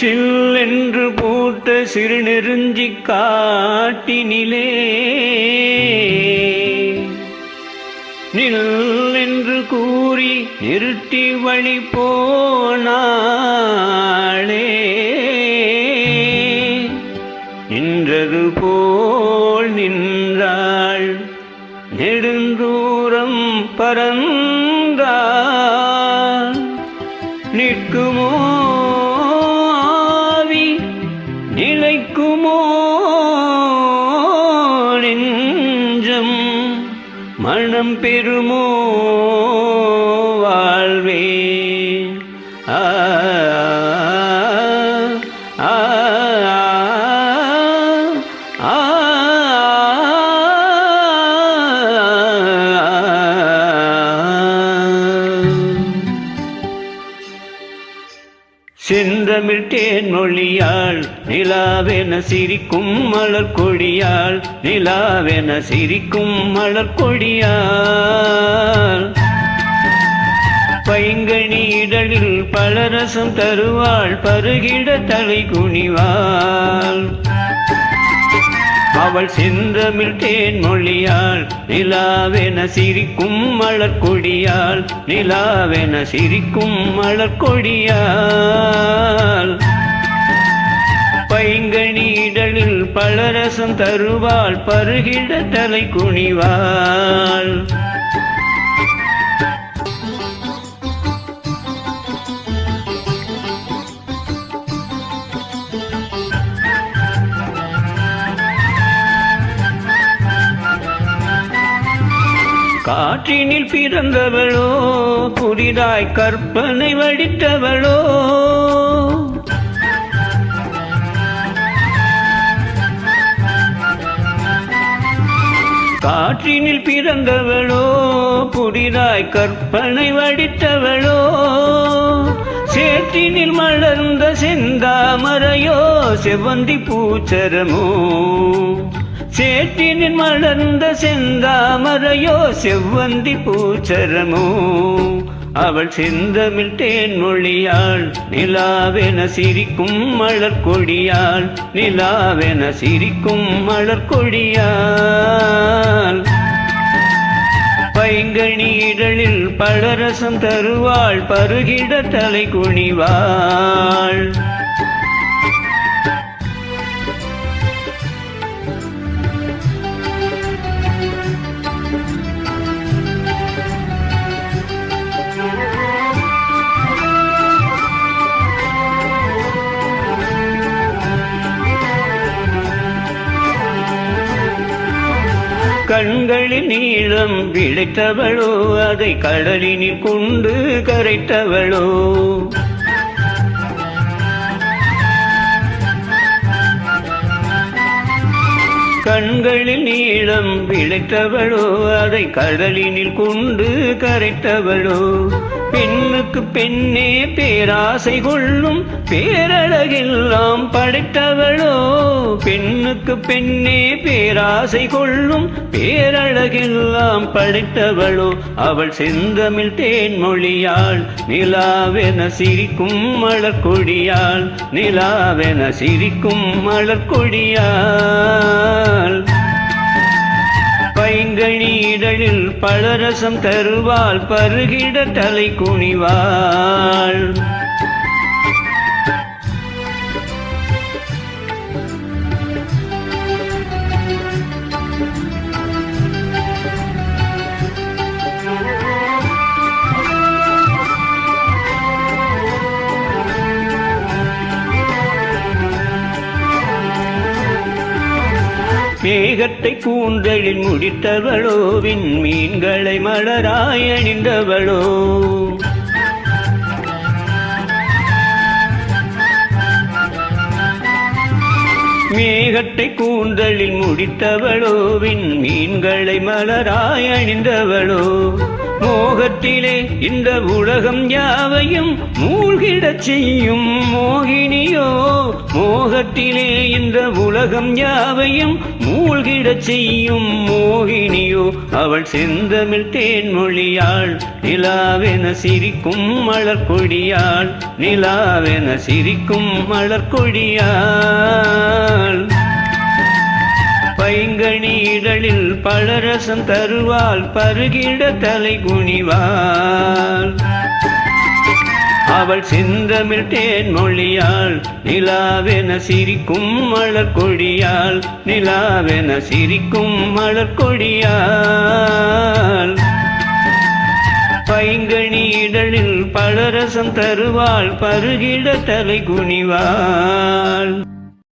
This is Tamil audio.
சில் சில்லென்று பூத்த சிறுநெருஞ்சி காட்டினிலே. நில் என்று கூறி நிறுத்தி வழி போனாளே. நின்றது போல் நின்றாள் நெடுந்தூரம் பறந்தாள் மனம் பெறுமோ? செந்தமிழ் தேன்மொழியாள் நிலாவென சிரிக்கும் மலர் கொடியாள் நிலாவென சிரிக்கும் மலர் கொடியாள் பைங்கனி இடலில் பலரசம் தருவாள் பருகிட தலை குனிவாள். அவள் செந்தமிழ் தேன்மொழியாள் நிலாவென சிரிக்கும் மலர் கொடியால் நிலாவென சிரிக்கும் மலர் கொடியால். பைங்கனி இடலில் பலரசம் தருவாள் பருகிட தலை குனிவாள். காற்றினில் பிறந்தவளோ புதிதாய் கற்பனை வடித்தவளோ. காற்றினில் பிறந்தவளோ புதிதாய் கற்பனை வடித்தவளோ. சேற்றினில் மலர்ந்த செந்தாமரையோ செவந்தி பூச்சரமோ. சேற்றினில் மலர்ந்த செந்தாமரையோ செவ்வந்தி பூச்சரமோ. அவள் செந்தமிழ் தேன்மொழியாள் நிலாவென சிரிக்கும் மலர் கொடியாள் நிலாவென சிரிக்கும் மலர் கொடியாள். பைங்கனி இடலில் பழரசம் தருவாள் பருகிட தலை குனிவாள். கண்களின் நீளம் விளைத்தவளோ அதை கடலினில் கொண்டு கரைத்தவளோ. கண்களின் நீளம் விளைத்தவளோ அதை கடலினில் கொண்டு கரைத்தவளோ. பெண்ணுக்கு பெண்ணே பேராசை கொள்ளும் பேரழகெல்லாம் படைத்தவளோ. பெண்ணுக்கு பெண்ணே பேராசை கொள்ளும் பேரழகெல்லாம் படைத்தவளோ. அவள் செந்தமிழ் தேன்மொழியாள் நிலாவென சிரிக்கும் மலர் கொடியாள் நிலாவென சிரிக்கும் மலர் கொடியாள் பைங்கனி இதழில் பழரசம் தருவாள் பருகிட தலை குனிவாள். மேகத்தை கூந்தலில் முடித்தவளோ விண்மீன்களை மலராய் அணிந்தவளோ. மேகத்தை கூந்தலில் முடித்தவளோ விண்மீன்களை மலராய் அணிந்தவளோ. மோகத்திலே இந்த உலகம் யாவையும் மூழ்கிடச் செய்யும் மோகினியோ. மோகத்திலே இந்த உலகம் யாவையும் மூழ்கிடச் செய்யும் மோகினியோ அவள் செந்தமிழ் தேன்மொழியாள் நிலாவென சிரிக்கும் மலர்கொடியாள் நிலாவென சிரிக்கும் மலர்கொடியாள். பைங்கனி இடலில் பழரசம் தருவாள் பருகிட தலை குனிவாள் அவள் செந்தமிழ் தேன்மொழியாள் நிலாவென சிரிக்கும் மலர் கொடியால் நிலாவென சிரிக்கும் மலர் கொடியால். பைங்கனி இடலில் பழரசம் தருவாள் பருகிட தலை குனிவாள்.